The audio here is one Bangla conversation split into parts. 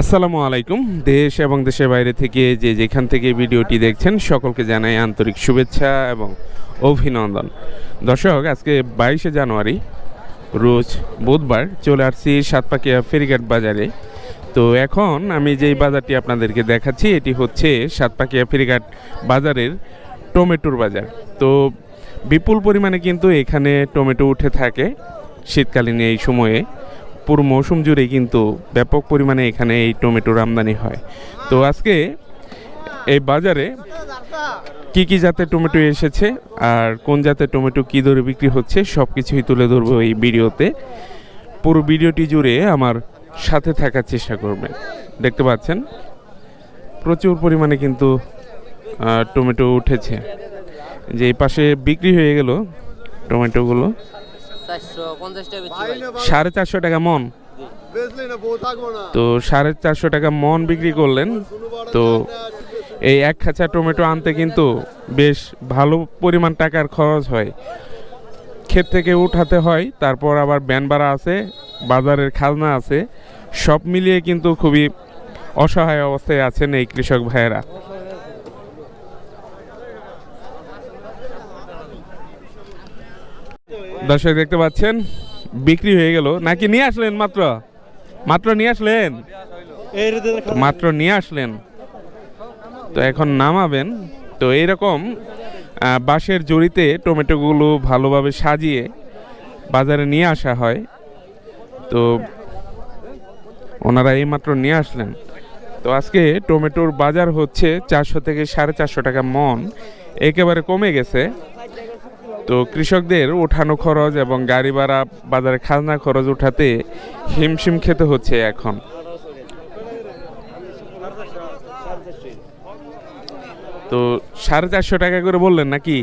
আসসালামু আলাইকুম। দেশ এবং দেশের বাইরে থেকে যে যেখান থেকে ভিডিওটি দেখছেন, সকলকে জানাই আন্তরিক শুভেচ্ছা এবং অভিনন্দন। দর্শক, আজকে বাইশে জানুয়ারি, রোজ বুধবার চলে আসছি সাতপাকিয়া ফেরিঘাট বাজারে। তো এখন আমি যেই বাজারটি আপনাদেরকে দেখাচ্ছি, এটি হচ্ছে সাতপাকিয়া ফেরিঘাট বাজারের টমেটোর বাজার। তো বিপুল পরিমাণে কিন্তু এখানে টমেটো উঠে থাকে শীতকালীন এই সময়ে। পুরো মৌসুম জুড়েই কিন্তু ব্যাপক পরিমাণে এখানে এই টমেটোর আমদানি হয়। তো আজকে এই বাজারে কি কি জাতের টমেটো এসেছে আর কোন জাতের টমেটো কী দরে বিক্রি হচ্ছে সব কিছুই তুলে ধরবো এই ভিডিওতে। পুরো ভিডিওটি জুড়ে আমার সাথে থাকার চেষ্টা করবেন। দেখতে পাচ্ছেন? প্রচুর পরিমাণে কিন্তু টমেটো উঠেছে। যে পাশে বিক্রি হয়ে গেল টমেটোগুলো। সাড়ে চারশো টাকা মন। তো সাড়ে চারশো টাকা মন বিক্রি করলেন। তো এই এক খাঁচা টমেটো আনতে কিন্তু বেশ ভালো পরিমাণ টাকার খরচ হয়। ক্ষেত থেকে উঠাতে হয় তারপর আবার ব্যান ভাড়া আছে বাজারের খাজনা আছে। সব মিলিয়ে কিন্তু খুবই অসহায় অবস্থায় আছেন এই কৃষক ভাইয়েরা। দর্শক দেখতে পাচ্ছেন বিক্রি হয়ে গেল। নাকি নিয়ে আসলেন মাত্র? মাত্র নিয়ে আসলেন? মাত্র নিয়ে আসলেন। তো এখন নামাবেন। তো এইরকম বাঁশের জড়িতে টমেটোগুলো ভালোভাবে সাজিয়ে বাজারে নিয়ে আসা হয়। তো ওনারা এইমাত্র নিয়ে আসলেন। তো আজকে টমেটোর বাজার হচ্ছে চারশো থেকে সাড়ে চারশো টাকা মন। একেবারে কমে গেছে। তো কৃষকদের ওঠানো খরচ এবং গাড়ি ভাড়া, বাজারে খাজনা খরচ উঠাতে হিমশিম খেতে হচ্ছে এখন। তো সাড়ে চারশো টাকা করে বললেন নাকি?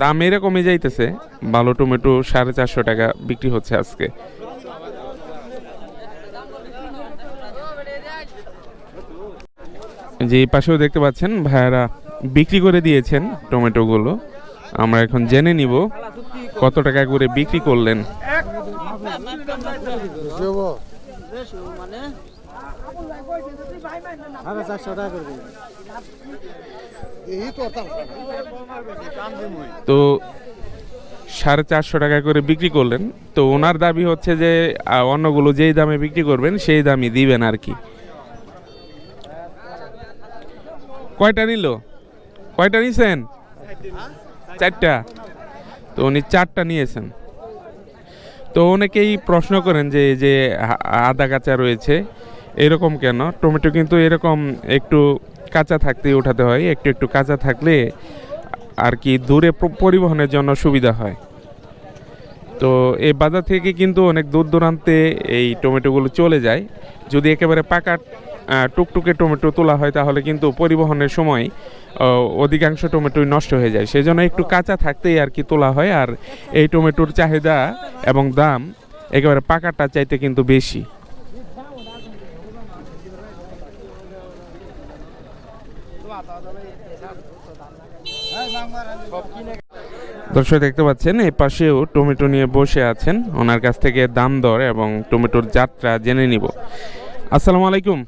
দাম এরকমই যাইতেছে। ভালো টমেটো সাড়ে চারশো টাকা বিক্রি হচ্ছে আজকে। যে পাশেও দেখতে পাচ্ছেন, ভাইয়ারা বিক্রি করে দিয়েছেন টমেটোগুলো। আমরা এখন জেনে নিব কত টাকা করে বিক্রি করলেন। তো সাড়ে চারশো টাকা করে বিক্রি করলেন। তো ওনার দাবি হচ্ছে যে অন্যগুলো যেই দামে বিক্রি করবেন, সেই দামই দিবেন আর কি। কয়টা নিল? কয়টা নিছেন? চারটা। তো উনি চারটা নিয়েছেন। তো অনেকেই প্রশ্ন করেন যে, এই যে আদা কাঁচা রয়েছে, এরকম কেন? টমেটো কিন্তু এরকম একটু কাঁচা থাকতেই উঠাতে হয়, একটু একটু কাঁচা থাকলে আর কি দূরে পরিবহনের জন্য সুবিধা হয়। তো এই বাজার থেকে কিন্তু অনেক দূর দূরান্তে এই টমেটোগুলো চলে যায়। যদি একেবারে পাকা টুকটুকে টমেটো তোলা হয়, তাহলে কিন্তু পরিবহনের সময় অধিকাংশ টমেটোই নষ্ট হয়ে যায়। সেই জন্য একটু কাঁচা থাকতেই আর কি তোলা হয়, আর এই টমেটোর চাহিদা এবং দাম একেবারে পাকাটা চাইতে কিন্তু বেশি। দর্শক, দেখতে পাচ্ছেন, এই পাশেও টমেটো নিয়ে বসে আছেন। ওনার কাছ থেকে দাম দর এবং টমেটোর যাত্রা জেনে নিব। আসসালামু আলাইকুম।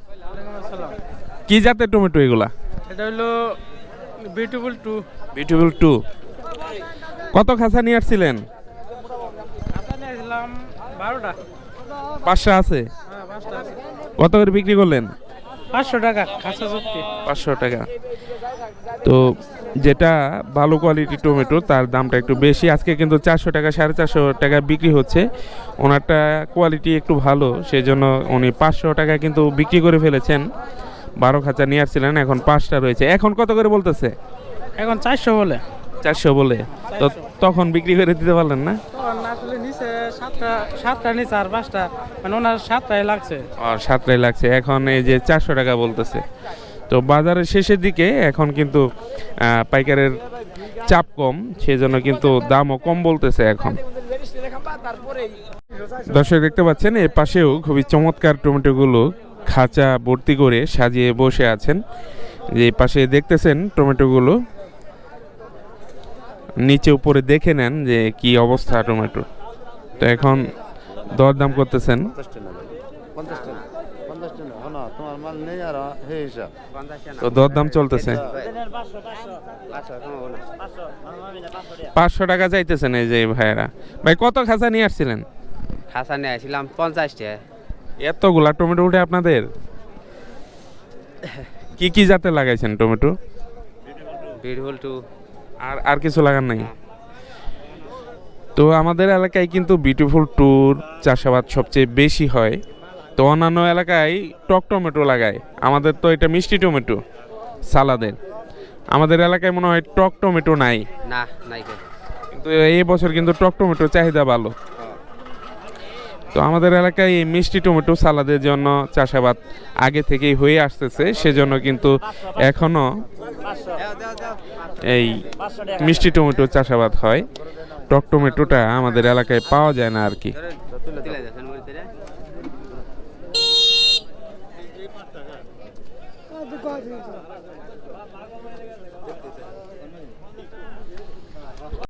কি জাতের টমেটো এগুলা? এটা হলো বিউটিফুল টু বিউটিফুল টু কত খাঁচা নিয়ে আসছিলেন? বারোটা। পাঁচশো আছে? হ্যাঁ পাঁচটা আছে। কত করে বিক্রি করলেন? পাঁচশো টাকা খাসা চুক্তি পাঁচশো টাকা। তো যেটা ভালো কোয়ালিটি টমেটো তার দামটা একটু বেশি। আজকে কিন্তু চারশো টাকা সাড়ে চারশো টাকা বিক্রি হচ্ছে। ওনারটা কোয়ালিটি একটু ভালো সেই জন্য উনি পাঁচশো টাকা কিন্তু বিক্রি করে ফেলেছেন। বারো খাঁচা নিয়ে আসছিলেন এখন পাঁচটা রয়েছে। এখন কত করে বলতেছে? এখন চারশো বলে। চারশো বলে। তো তখন বিক্রি করে দিতে পারলেন না? সাতটা নিচে আর পাঁচটা। মানে ওনার সাতটাই লাগছে। আর সাতটাই লাগছে। এখন এই যে চারশো টাকা বলতেছে। তো বাজারের শেষের দিকে এখন কিন্তু পাইকারের চাপ কম সেই জন্য কিন্তু দামও কম বলতেছে এখন। দর্শক দেখতে পাচ্ছেন এর পাশেও খুবই চমৎকার টমেটোগুলো খাঁচা ভর্তি করে সাজিয়ে বসে আছেন। যে পাশে দেখতেছেন টমেটোগুলো। নিচে উপরে দেখে নেন যে কি অবস্থা টমেটো। তো এখন দরদাম করতেছেন। তো দরদাম চলতেছে। পাঁচশো টাকা চাইতেছেন এই যে ভাইয়েরা। ভাই, কত খাঁচা নিয়ে আসছিলেন? খাঁচা নিয়ে আসছিলাম পঞ্চাশটা। এতগুলা টমেটো উঠে আপনাদের? কি কি জাতে লাগাইছেন টমেটো? বিরহুল টু। আর আর কিছু লাগান নাই? তো আমাদের এলাকায় কিন্তু বিউটিফুল ট্যুর চাষাবাদ সবচেয়ে বেশি হয়। তো অন্যান্য এলাকায় টক টমেটো লাগায়। আমাদের তো এটা মিষ্টি টমেটো সালাদের। আমাদের এলাকায় মনে হয় টক টমেটো নাই। না নাই কিন্তু এই বছর কিন্তু টক টমেটো চাহিদা ভালো। তো আমাদের এলাকায় এই মিষ্টি টমেটো সালাদের জন্য চাষাবাদ আগে থেকেই হয়ে আসতেছে, সেজন্য কিন্তু এখনও এই মিষ্টি টমেটো চাষাবাদ হয়। টক টমেটোটা আমাদের এলাকায় পাওয়া যায় না আর কি।